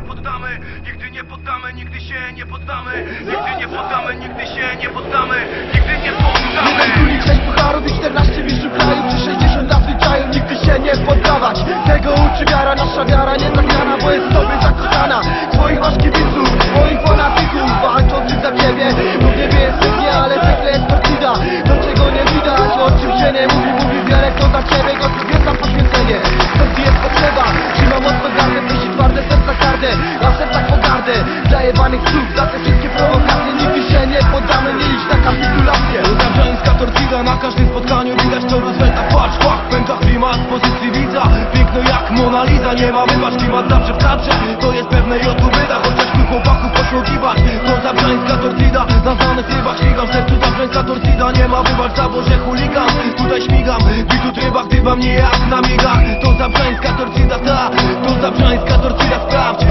nie poddamy, nigdy nie poddamy, nigdy się nie poddamy, nigdy nie poddamy, nigdy się nie poddamy, nigdy nie poddamy. Nigdy 6 pucharów i 14 mistrzów kraju, czy 60 lat zwyczaju, nigdy się nie poddawać. Tego uczy wiara, nasza wiara nie tak zagrana, bo jest w tobie tak zakochana. Twoich masz kibiców, moich ponad serca kardę, a w sercach pogardę Zajebanych słów, za te wszystkie prowokacje. Nigdy się nie poddamy, nie licz na kapitulację. Zabrzańska torcida na każdym spotkaniu Widać to Roosevelta, patrz, kwak, pęka. Klimat pozycji widza Piękno jak Mona Lisa, nie ma wybacz Klimat zawsze w kadrze, to jest pewne i odbyda Chociaż tu chłopaków poszło kiwać To zabrzańska torcida, na znanych rybach śmigam. Sercu zabrzańska torcida, nie ma wybacz Zaboże chuligan, tutaj śmigam Bitut ryba, gdybam nie jak na migach To zabrzańska torcida, ta. To zabrzańska torcida, sprawdź,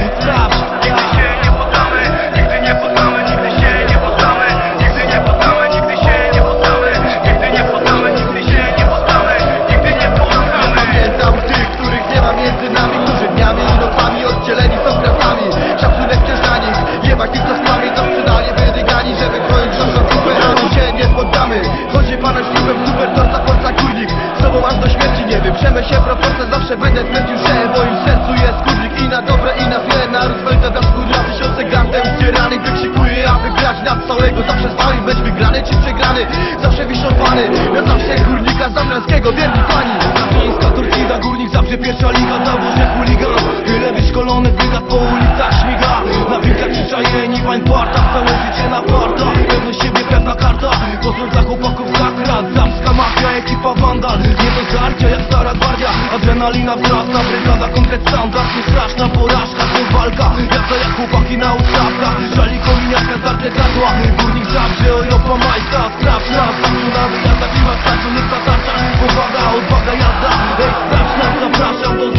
wyprzemy się proporcje Zawsze będę twierdził, że w moim sercu jest kurnik I na dobre i na złe, na Roosevelta dla skórna Tysiące gram temu ścieranych wykrzykuję Aby grać na całego, zawsze wami Być wygrany czy przegrany, zawsze wiszowany Ja zawsze górnika zamrańskiego, wierni pani Zabrzańska torcida, górnik zawsze pierwsza liga Zawoże chuligan, tyle wyszkolonych brygad po ulicach śmiga. Na wilkach przyczajeni, wań parta Całe życie na parta, pewność siebie pewna karta ekipa wandal Nie do żarcia jak stara gwardia Adrenalina wzrasta, brygada konkret standard. Nie straszna porażka, to walka. Jazda jak chłopaki na ustawkach. Żali kominiaka, zarte gardła Górnik zawsze, Europa majska Sprawdź nas, zawsze na wyjazdach Klimat szacunek na tarczach Powaga, odwaga, jazda. Ej, sprawdź nas, zapraszam do